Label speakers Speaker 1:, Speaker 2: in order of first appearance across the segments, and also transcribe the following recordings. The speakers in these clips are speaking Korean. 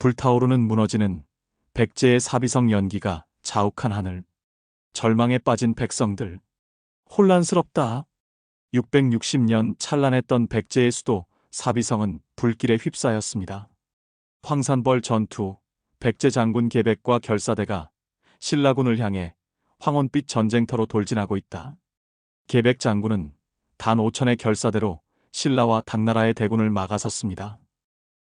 Speaker 1: 불타오르는 무너지는 백제의 사비성 연기가 자욱한 하늘. 절망에 빠진 백성들. 혼란스럽다. 660년 찬란했던 백제의 수도 사비성은 불길에 휩싸였습니다. 황산벌 전투, 백제 장군 계백과 결사대가 신라군을 향해 황혼빛 전쟁터로 돌진하고 있다. 계백 장군은 단 5천의 결사대로 신라와 당나라의 대군을 막아섰습니다.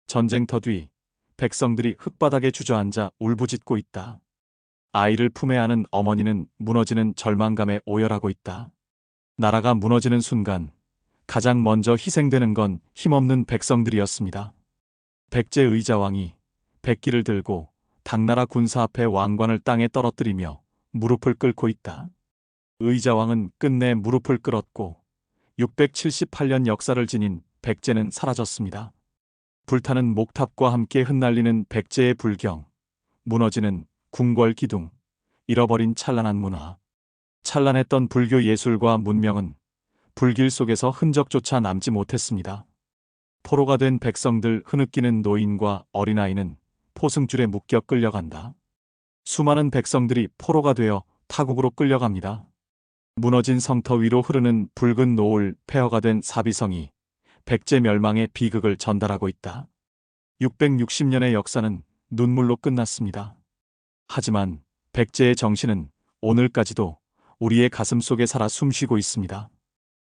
Speaker 1: 전쟁터 뒤 백성들이 흙바닥에 주저앉아 울부짖고 있다. 아이를 품에 안은 어머니는 무너지는 절망감에 오열하고 있다. 나라가 무너지는 순간 가장 먼저 희생되는 건 힘없는 백성들이었습니다. 백제 의자왕이 백기를 들고 당나라 군사 앞에 왕관을 땅에 떨어뜨리며 무릎을 꿇고 있다. 의자왕은 끝내 무릎을 꿇었고 678년 역사를 지닌 백제는 사라졌습니다. 불타는 목탑과 함께 흩날리는 백제의 불경, 무너지는 궁궐 기둥, 잃어버린 찬란한 문화. 찬란했던 불교 예술과 문명은 불길 속에서 흔적조차 남지 못했습니다. 포로가 된 백성들 흐느끼는 노인과 어린아이는 포승줄에 묶여 끌려간다. 수많은 백성들이 포로가 되어 타국으로 끌려갑니다. 무너진 성터 위로 흐르는 붉은 노을 폐허가 된 사비성이 백제 멸망의 비극을 전달하고 있다. 660년의 역사는 눈물로 끝났습니다. 하지만 백제의 정신은 오늘까지도 우리의 가슴 속에 살아 숨쉬고 있습니다.